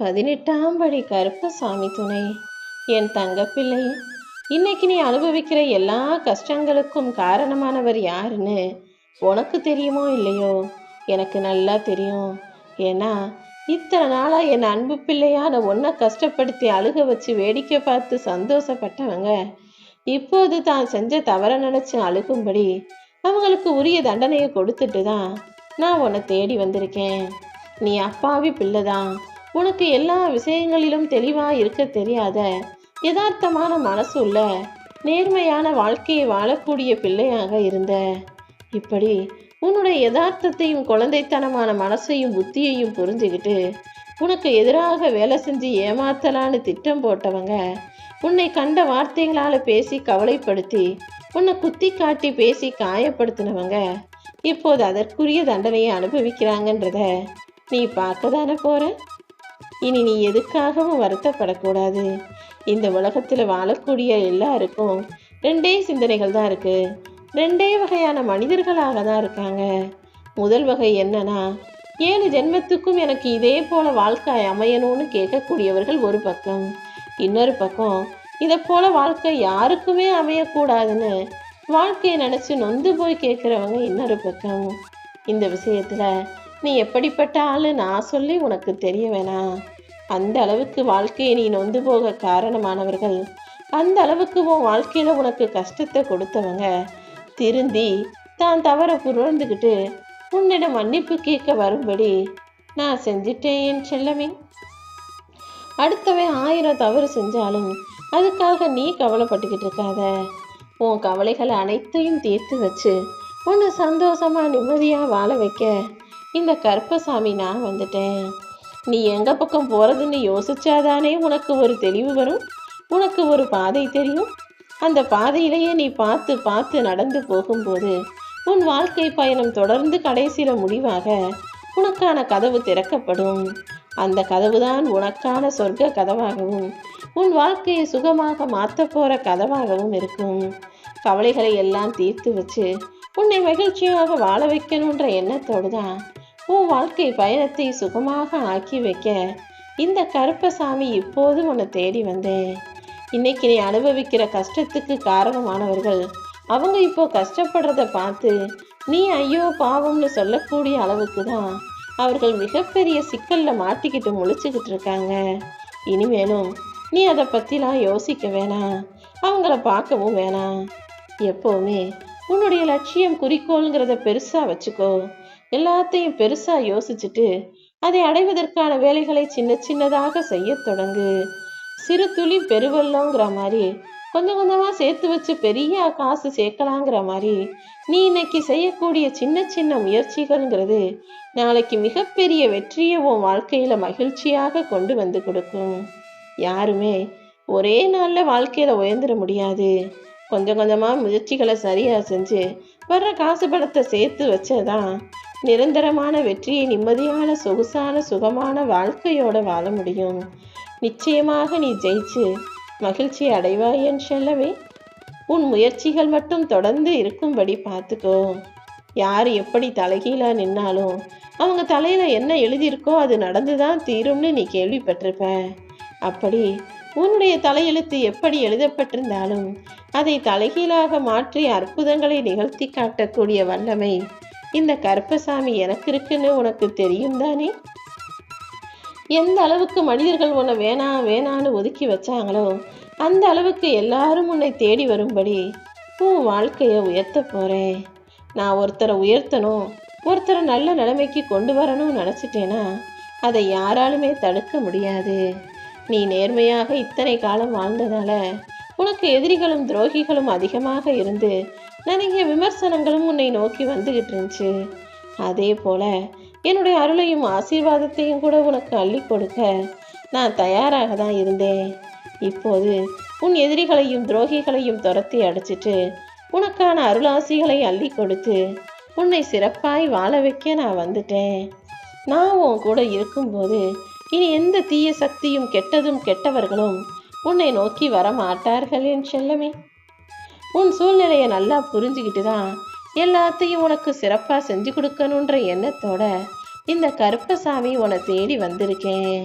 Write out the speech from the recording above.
பதினெட்டாம் படி கருப்பசாமி துணை. என் தங்கப்பிள்ளை இன்னைக்கு நீ அனுபவிக்கிற எல்லா கஷ்டங்களுக்கும் காரணமானவர் யாருன்னு உனக்கு தெரியுமோ இல்லையோ? எனக்கு நல்லா தெரியும். ஏன்னா இத்தனை நாளாக என் அன்பு பிள்ளையான ஒன்றை கஷ்டப்படுத்தி அழுக வச்சு வேடிக்கை பார்த்து சந்தோஷப்பட்டவங்க இப்போது தான் செஞ்ச தவற நினச்சி அழுகும்படி அவங்களுக்கு உரிய தண்டனையை கொடுத்துட்டு தான் நான் உன்னை தேடி வந்திருக்கேன். நீ அப்பாவி பிள்ளைதான் உனக்கு எல்லா விஷயங்களிலும் தெளிவா இருக்க தெரியாத யதார்த்தமான மனசு உள்ள நேர்மையான வாழ்க்கையை வாழக்கூடிய பிள்ளையாக இருந்த. இப்படி உன்னுடைய யதார்த்தத்தையும் குழந்தைத்தனமான மனசையும் புத்தியையும் புரிஞ்சுக்கிட்டு உனக்கு எதிராக வேலை செஞ்சு ஏமாத்தலான்னு திட்டம் போட்டவங்க உன்னை கண்ட வார்த்தைகளால் பேசி கவலைப்படுத்தி உன்னை குத்தி காட்டி பேசி காயப்படுத்தினவங்க இப்போது அதற்குரிய தண்டனையை அனுபவிக்கிறாங்கன்றத நீ பார்க்க தானே போகிற இனி நீ எதுக்காகவும் வருத்தப்படக்கூடாது. இந்த உலகத்தில் வாழக்கூடிய எல்லாருக்கும் ரெண்டே சிந்தனைகள் தான் இருக்கு. ரெண்டே வகையான மனிதர்களாக தான் இருக்காங்க. முதல் வகை என்னன்னா ஏழு ஜென்மத்துக்கும் எனக்கு இதே போல வாழ்க்கை அமையணும்னு கேட்கக்கூடியவர்கள் ஒரு பக்கம். இன்னொரு பக்கம் இதை போல வாழ்க்கை யாருக்குமே அமையக்கூடாதுன்னு வாழ்க்கையை நினச்சி நொந்து போய் கேட்குறவங்க இன்னொரு பக்கம். இந்த விஷயத்தில் நீ எப்படிப்பட்ட ஆள்? நான் சொல்லி உனக்கு தெரிய வேணாம் அந்த அளவுக்கு வாழ்க்கையை நீ நொந்து போக காரணமானவர்கள். அந்த அளவுக்கு உன் வாழ்க்கையில் உனக்கு கஷ்டத்தை கொடுத்தவங்க. திருந்தி தான் தவற புரழ்ந்துக்கிட்டு உன்னிடம் மன்னிப்பு கேட்க வரும்படி நான் செஞ்சிட்டேன் என் செல்லமே. அடுத்தவன் ஆயிரம் தவறு செஞ்சாலும் அதுக்காக நீ கவலைப்பட்டுக்கிட்டு இருக்காத. உன் கவலைகளை அனைத்தையும் தீர்த்து வச்சு உன்னை சந்தோஷமாக நிம்மதியாக வாழ வைக்க இந்த கருப்பசாமி நான் வந்துட்டேன். நீ எங்க பக்கம் போறதுன்னு யோசிச்சாதானே உனக்கு ஒரு தெளிவு வரும்? உனக்கு ஒரு பாதை தெரியும்? அந்த பாதையிலேயே நீ பார்த்து பார்த்து நடந்து போகும்போது உன் வாழ்க்கை பயணம் தொடர்ந்து கடைசியில முடிவாக உனக்கான கதவு திறக்கப்படும். அந்த கதவுதான் உனக்கான சொர்க்க கதவாகவும் உன் வாழ்க்கையை சுகமாக மாற்ற போற கதவாகவும் இருக்கும். கவலைகளை எல்லாம் தீர்த்து வச்சு உன்னை மகிழ்ச்சியாக வாழ வைக்கணுன்ற எண்ணத்தோடு தான் உன் வாழ்க்கை பயணத்தை சுகமாக ஆக்கி வைக்க இந்த கருப்பசாமி இப்போது உன்னை தேடி வந்தேன். இன்னைக்கு நீ அனுபவிக்கிற கஷ்டத்துக்கு காரணமானவர்கள் அவங்க இப்போ கஷ்டப்படுறத பார்த்து நீ ஐயோ பாவம்னு சொல்லக்கூடிய அளவுக்கு தான் அவர்கள் மிகப்பெரிய சிக்கலில் மாட்டிக்கிட்டு முழிச்சுக்கிட்டு இருக்காங்க. இனிமேலும் நீ அதை பற்றிலாம் யோசிக்க வேணாம். அவங்கள பார்க்கவும் வேணாம். எப்போவுமே உன்னுடைய லட்சியம் குறிக்கோள்ங்கிறத பெருசாக வச்சுக்கோ. எல்லாத்தையும் பெருசா யோசிச்சுட்டு அதை அடைவதற்கான வேலைகளை சின்ன சின்னதாக செய்யத் தொடங்கு. சிறு துளி பெருவெள்ளங்கிற மாதிரி கொஞ்சம் கொஞ்சமா சேர்த்து வச்சு பெரிய காசு சேர்க்கலாங்கிற மாதிரி நீ இன்னைக்கு செய்யக்கூடிய சின்ன சின்ன முயற்சிகள்ங்கிறது நாளைக்கு மிகப்பெரிய வெற்றியை உன் வாழ்க்கையில மகிழ்ச்சியாக கொண்டு வந்து கொடுக்கும். யாருமே ஒரே நாள்ல வாழ்க்கையில உயர்ந்துட முடியாது. கொஞ்சம் கொஞ்சமா முயற்சிகளை சரியா செஞ்சு வர்ற காசு பணத்தை சேர்த்து வச்சதான் நிரந்தரமான வெற்றியை நிம்மதியான சொகுசான சுகமான வாழ்க்கையோட வாழ முடியும். நிச்சயமாக நீ ஜெயிச்சு மகிழ்ச்சி அடைவாய் என் செல்லவே உன் முயற்சிகள் மட்டும் தொடர்ந்து இருக்கும்படி பார்த்துக்கோ. யார் எப்படி தலைகீழாக நின்னாலும் அவங்க தலையில என்ன எழுதியிருக்கோ அது நடந்துதான் தீரும்னு நீ கேள்விப்பட்டிருப்ப. அப்படி உன்னுடைய தலையெழுத்து எப்படி எழுதப்பட்டிருந்தாலும் அதை தலைகீழாக மாற்றி அற்புதங்களை நிகழ்த்தி காட்டக்கூடிய வல்லமை இந்த கருப்பசாமி எனக்கு இருக்குன்னு உனக்கு தெரியும் தானே? எந்த அளவுக்கு மனிதர்கள் உன்னை வேணாம் வேணான்னு ஒதுக்கி வச்சாங்களோ அந்த அளவுக்கு எல்லாரும் உன்னை தேடி வரும்படி உன் வாழ்க்கையை உயர்த்த போறேன். நான் ஒருத்தரை உயர்த்தணும் ஒருத்தரை நல்ல நிலைமைக்கு கொண்டு வரணும்னு நினச்சிட்டேன்னா அதை யாராலுமே தடுக்க முடியாது. நீ நேர்மையாக இத்தனை காலம் வாழ்ந்ததால உனக்கு எதிரிகளும் துரோகிகளும் அதிகமாக இருந்து நிறைய விமர்சனங்களும் உன்னை நோக்கி வந்துகிட்டு இருந்துச்சு. அதே போல என்னுடைய அருளையும் ஆசீர்வாதத்தையும் கூட உனக்கு அள்ளி கொடுக்க நான் தயாராக தான் இருந்தேன். இப்போது உன் எதிரிகளையும் துரோகிகளையும் துரத்தி அடிச்சிட்டு உனக்கான அருளாசிகளை அள்ளி கொடுத்து உன்னை சிறப்பாய் வாழ வைக்க நான் வந்துட்டேன். நான் உன் கூட இருக்கும்போது இனி எந்த தீய சக்தியும் கெட்டதும் கெட்டவர்களும் உன்னை நோக்கி வர மாட்டார்கள் என் செல்லமே. உன் சூழ்நிலையை நல்லா புரிஞ்சுக்கிட்டு தான் எல்லாத்தையும் உனக்கு சிறப்பாக செஞ்சு கொடுக்கணுன்ற எண்ணத்தோட இந்த கருப்பசாமி உன்னை தேடி வந்திருக்கேன்.